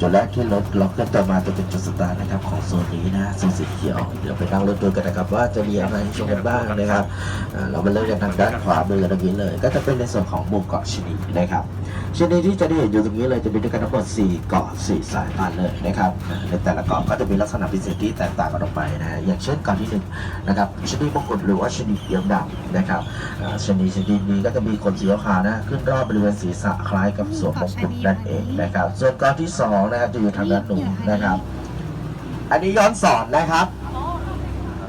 จุดแรกที่รถล็อกกันต่อมาจะเป็นจุดสตาร์ทนะครับของโซนนี้นะโซนสีเขียวเดี๋ยวไปนั่งรถดูกันนะครับว่าจะมีอะไรให้ชมกันบ้างนะครับอ่าเรามาเริ่มกันทางด้านขวามือตรงนี้เลย ก็จะเป็นในส่วนของหมู่เกาะชนีนะครับชนีที่จะได้เห็นอยู่ตรงนี้เลยจะมีด้วยกันทั้งหมด4เกาะ4สายพันธุ์เลยนะครับในแต่ละเกาะก็จะมีลักษณะพิเศษที่แตกต่างกันออกไปนะฮะอย่างเช่นเกาะที่หนึ่งนะครับชนีมงกุฎหรือว่าชนีเขียวดำนะครับอ่าชนีชนิดนี้ก็จะมีขนสีขาวๆนะขึ้นรอบบริเวณศีรษะคล้ายกับสวมมงกุฎนั่นเองนะครับส่วนเกาะที่สองนะครับจะอยู่ทางด้านนู้นนะครับ อันนี้ย้อนสอนนะครับ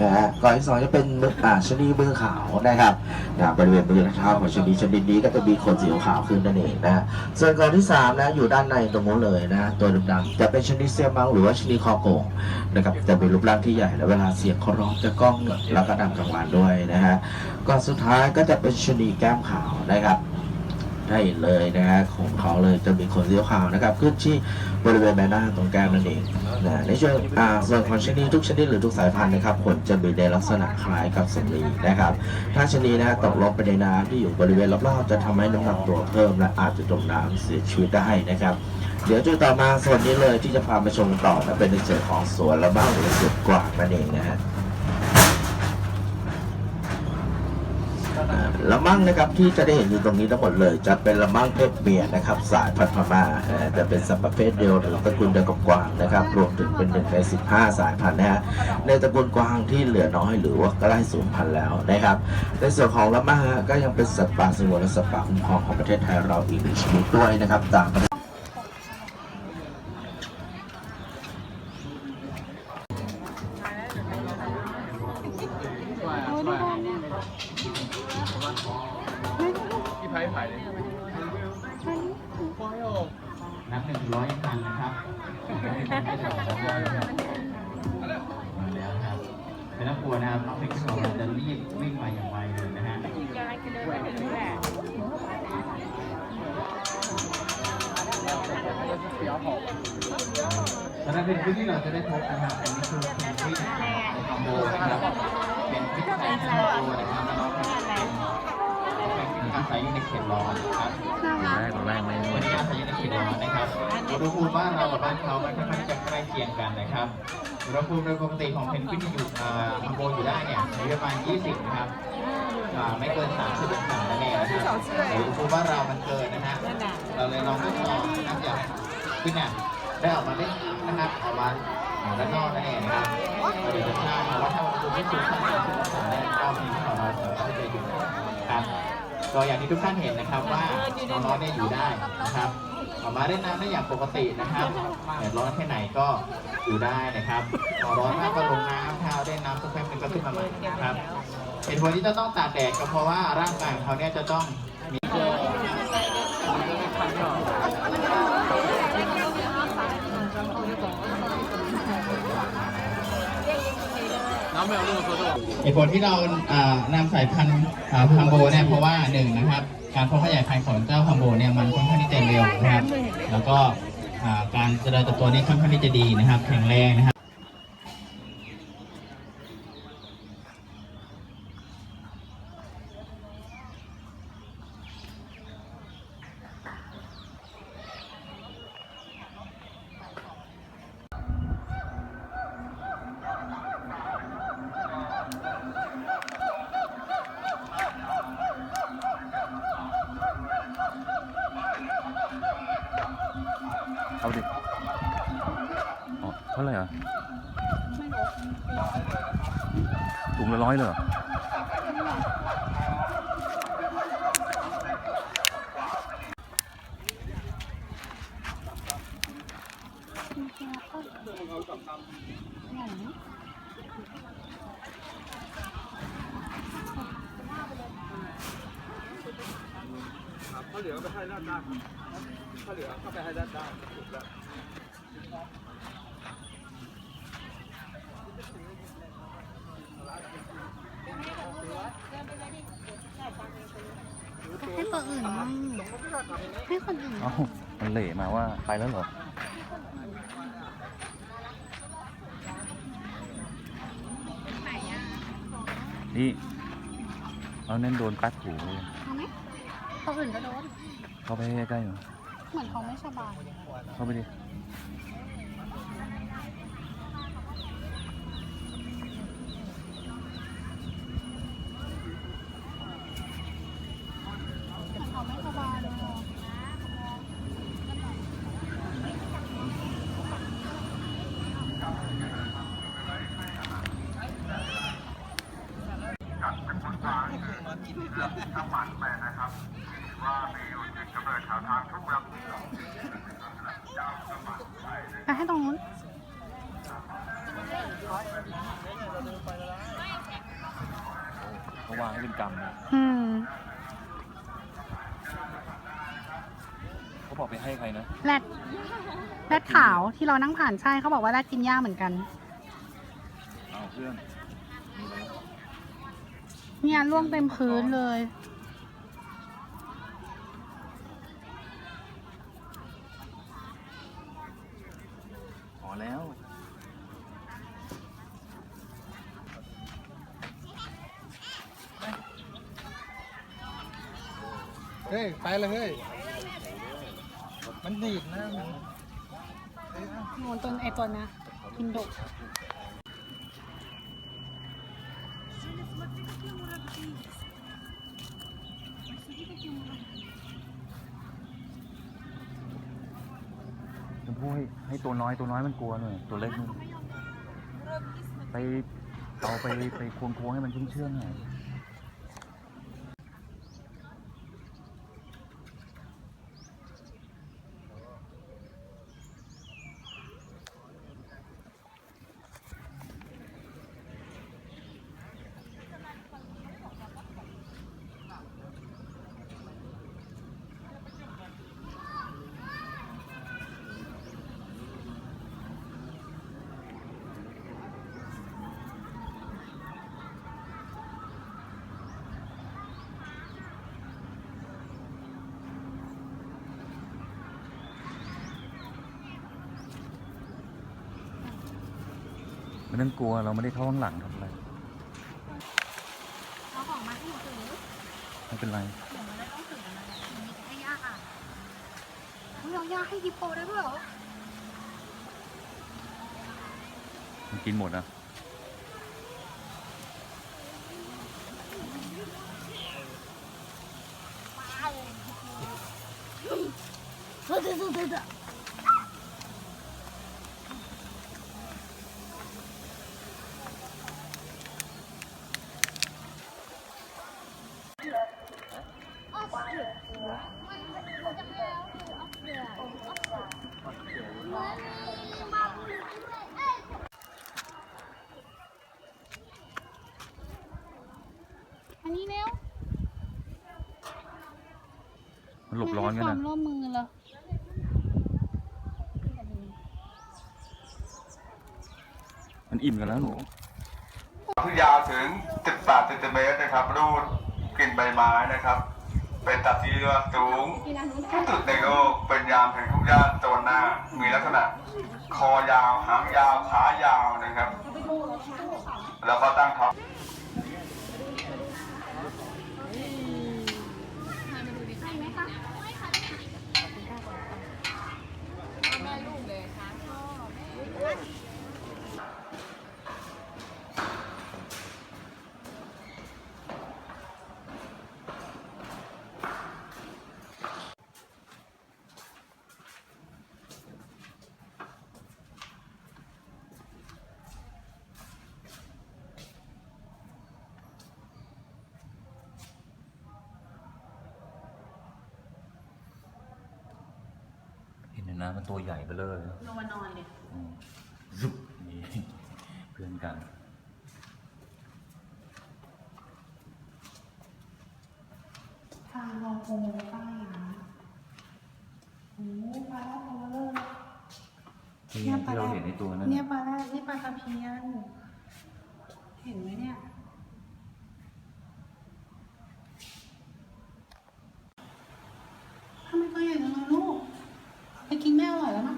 นะฮะก่อนที่สองจะเป็นมืออ่าชนีมือขาวนะครับนะบริเวณบริเวณเท้าของชนีชนิดนี้ก็จะมีขนสีขาวขึ้นนั่นเองนะส่วนก่อนที่สามนะอยู่ด้านในตรงนู้นเลยนะตัวดำๆจะเป็นชนิดเซียมังหรือว่าชนิดคอโกงนะครับจะมีรูปร่างที่ใหญ่และเวลาเสียงเขาร้องจะก้องแล้วก็ดังกลางวันด้วยนะฮะก่อนสุดท้ายก็จะเป็นชนีแก้มขาวนะครับ ได้เลยนะฮะของเขาเลยจะมีขนสีขาวนะครับขึ้นที่บริเวณใบหน้าตรงแก้มนั่นเองนะในช่วงอ่าส่วนของชนิดทุกชนิดหรือทุกสายพันธุ์นะครับขนจะมีในลักษณะคล้ายกับสำลีนะครับ ถ้าชนิดนะฮะตกลงไปในน้ำที่อยู่บริเวณรอบๆจะทำให้น้ำหนักตัวเพิ่มและอาจจะจมน้ำเสียชีวิตได้นะครับเดี๋ยวจุดต่อมาส่วนนี้เลยที่จะพาไปชมต่อนะเป็นในส่วนของสวนและบ้านหรือสวนกวางนั่นเองนะฮะ ละมั่งนะครับที่จะได้เห็นอยู่ตรงนี้ทั้งหมดเลย จะเป็นละมั่งเพศเมียนะครับ สายพันธุ์พม่าเอ่อจะเป็นสัตว์ประเภทเดียวหรือตระกูลเดียวกับกวางนะครับ รวมถึงเป็นหนึ่งใน 15 สายพันธุ์นะฮะในตระกูลกวางที่เหลือน้อยหรือว่าใกล้สูญพันธุ์แล้วนะครับ ในส่วนของละมั่งก็ยังเป็นสัตว์ป่าสงวนและสัตว์ป่าคุ้มครองของประเทศไทยเราอีกหนึ่งชนิดด้วยนะครับตาม พี่ไผ่ไผ่เลยโอ้ยโอ้ นับหนึ่งร้อยคันนะครับไม่สองร้อยครับมา แล้วครับไม่ต้องกลัวนะครับน้องพิกซ์ของเราจะรีบวิ่งมาอย่างไวเลยนะฮะสำหรับเป็นพื้นที่เราจะได้พบนะครับอันนี้คือเป็นพิษคอมโบนะครับเป็นพิษไทยคอมโบนะครับแล้วก็ อาศัยอยู่ในเขตร้อนนะครับแรกแรกไม่วันนี้อาศัยอยู่ในเขตร้อนนะครับอุณหภูมิบ้านเรากับบ้านเขามันค่อนข้างจะใกล้เคียงกันนะครับอุณหภูมิโดยปกติของเพนกวินที่อยู่อ่าคอมโบอยู่ได้เนี่ยอยู่ที่ประมาณ 20 นะครับอ่าไม่เกิน 30องศานั่นเองนะครับแต่อุณหภูมิบ้านเรามันเกินนะฮะเราเลยลองทดลองนะครับอยากให้ขึ้นเนี่ยได้ออกมาเล่นนะครับออกมาด้านนอกนั่นเองนะครับเดี๋ยวจะทราบว่าถ้าอุณหภูมิไม่สูงเท่า30องศาเนี่ยก็มีที่ของเราสามารถที่จะอยู่นะครับ ก็อย่างที่ทุกท่านเห็นนะครับว่าน้องๆเนี่ยอยู่ได้นะครับออกมาเล่นน้ำได้อย่างปกตินะครับแดดร้อนแค่ไหนก็อยู่ได้นะครับพอร้อนมากก็ลงน้ำถ้าเล่นน้ำสักแป๊บนึงก็ขึ้นมาใหม่นะครับเหตุผลที่จะต้องตากแดดก็เพราะว่าร่างกายของเขาเนี่ยจะต้องมีน้ำไม่เกลือ เหตุผลที่เราอ่านำสายพันธุ์พัมโบเนี่ยเพราะว่าหนึ่งนะครับ การเพาะขยายพันธุ์ของเจ้าพัมโบเนี่ยมันค่อนข้างที่จะเร็วนะครับ แล้วก็การเจริญเติบโตนี่ค่อนข้างที่จะดีนะครับ แข็งแรงนะครับ ถุงละร้อยเลยเหรอ ให้คน อื่นมั่งให้คนอื่นเอ้ามันเหล่มาว่าไปแล้วเหรอ นี่ เอาเน้นโดนปัดหูเลยเอาไหมคนอื่นก็โดนเข้าไปใกล้ๆหน่อยเหมือนเขาไม่สบายเข้าไปดิ ไปให้ตรงนู้นเขาวางให้เป็นกรรมนะอืมเขาบอกไปให้ใครนะแรดแรดขาวที่เรานั่งผ่านใช่เขาบอกว่าแรดกินหญ้าเหมือนกัน เอาเพื่อนนี่เลย เนี่ยล่วงเต็มพื้นเลย พอแล้ว เฮ้ย ไปเลยเฮ้ย มันดีดนะมันโนนตัวไอตัวนะกินดุ ชมพู่ให้ให้ตัวน้อยตัวน้อยมันกลัวหน่อยตัวเล็กมันไปเอาไปไปควงควงๆให้มันเชื่องๆหน่อย ไม่ต้องกลัวเราไม่ได้เข้าข้างหลังทำอะไรเอาของมาให้หนูถือไม่เป็นไรเดี๋ยวมันไม่ต้องถืออะไรมีให้ย่าอะเฮ้ยเอาย่าให้ฮิปโปได้ด้วยเหรอมันกินหมดนะอันนี้เร็ว มันหลบ ร้อนกันไม่ให้ควานะมร่วมมือเลยมันอิ่มกันแล้วหนูที่ยาวถึง 18เซนติเมตรนะครับ รูดกลิ่นใบไม้นะครับ เป็นตัดที่เรือสูงที่สุดในโลกเป็นยามแห่งทุ่งหญ้าตัวหน้า มีลักษณะ คอยาว หางยาว ขายาวนะครับ แล้วก็ตั้งท้อง นนะ มันตัวใหญ่ไปเลยลงมานอนเลยอืมซุบนี่เพื่อนกัน ทางรอโคงใต้นะโอ้ปลาแล้วตัวเลยที่ที่เราเห็นในตัวนั้นเนี่ยปลาแรกนี่ปลาตะเพียน เห็นไหมเนี่ย ทำไมตัวใหญ่จังเลยลูก ไปกินแม่อร่อยแล้วมั้ง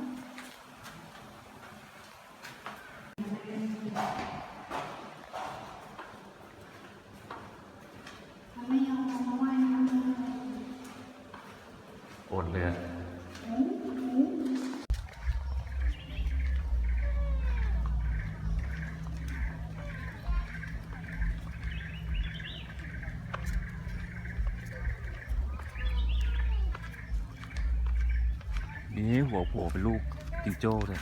มันไม่ยอมลงมาว่ายน้ำเลย อดเลยอะ นี่หัวโผล่เป็นลูกจิงโจ้เลย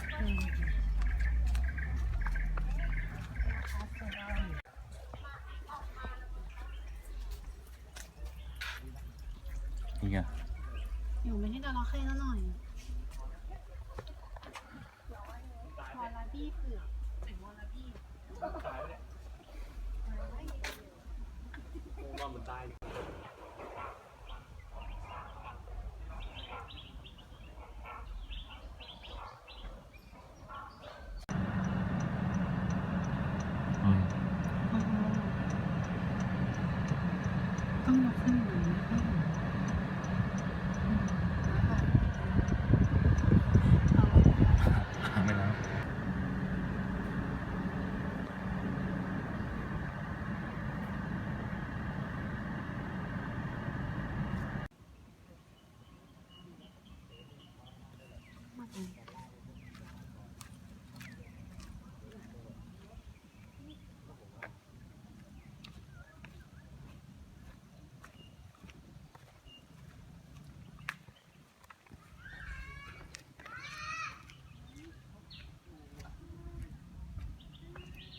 เนี่ไง อยู่ไม่ได้จระเข้ซะหน่อยวอลลาบี้เผือกเป็นวอลลาบี้ อืม ต้องยกขึ้นหน่อยให้เห็น ไม่แล้ว เ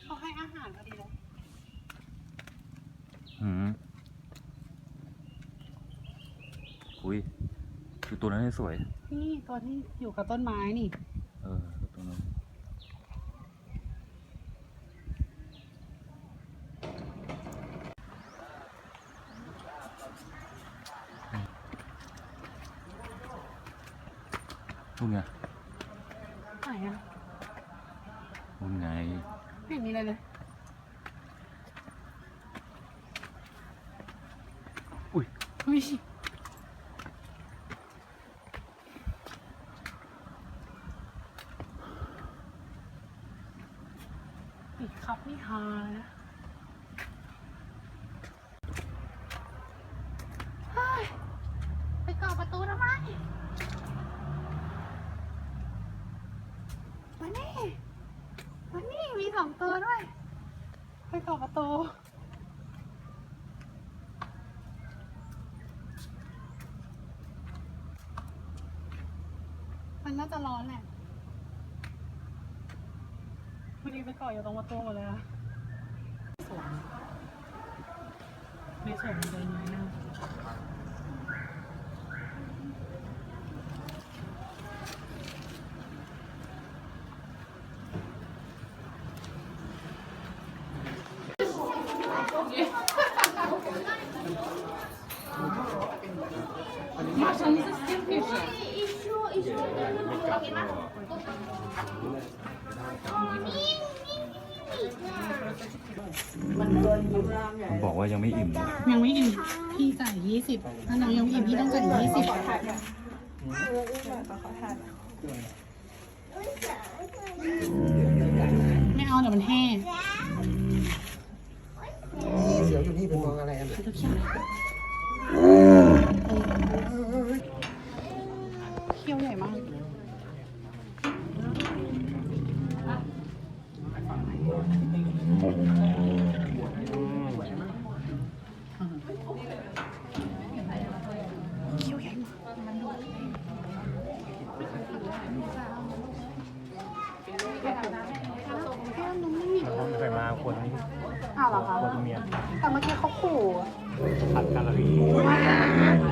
ขาให้อาหารพอดีเลย อืมอุ้ยคือ ตัวนั้นสวย นี่ตัวที่อยู่กับต้นไม้นี่ เออตัวนั้นนู่นไงไหนอะนู่นไงไม่เห็นมีอะไรเลยอุ้ย อุ้ย ปิดคับนี่ฮานะไปก่อประตูทำไมมานี่มานี่มีสองตัวด้วย ไปก่อประตูมันน่าจะร้อนแหละีไปเกาะอย่าตรงประตูหมดเลยอะสวยไม่สวนเลยนมาหน้า ว่ายังไม่อิ่มเลยยังไม่อิ่มพี่จ่ายยี่สิบถ้าน้องยังไม่อิ่มพี่ต้องจ่ายยี่สิบไม่เอาเดี๋ยวมันแห้งเสียวอยู่นี่เป็นมองอะไรอะเขี้ยวใหญ่มากเขี้ยวให เขากมันดุแก้มน้องไม่มีเคยมาคนนี้อ้าวเหรอคะคนเมียแต่เมื่อกี้เขาขู่อะผัดกันละทะ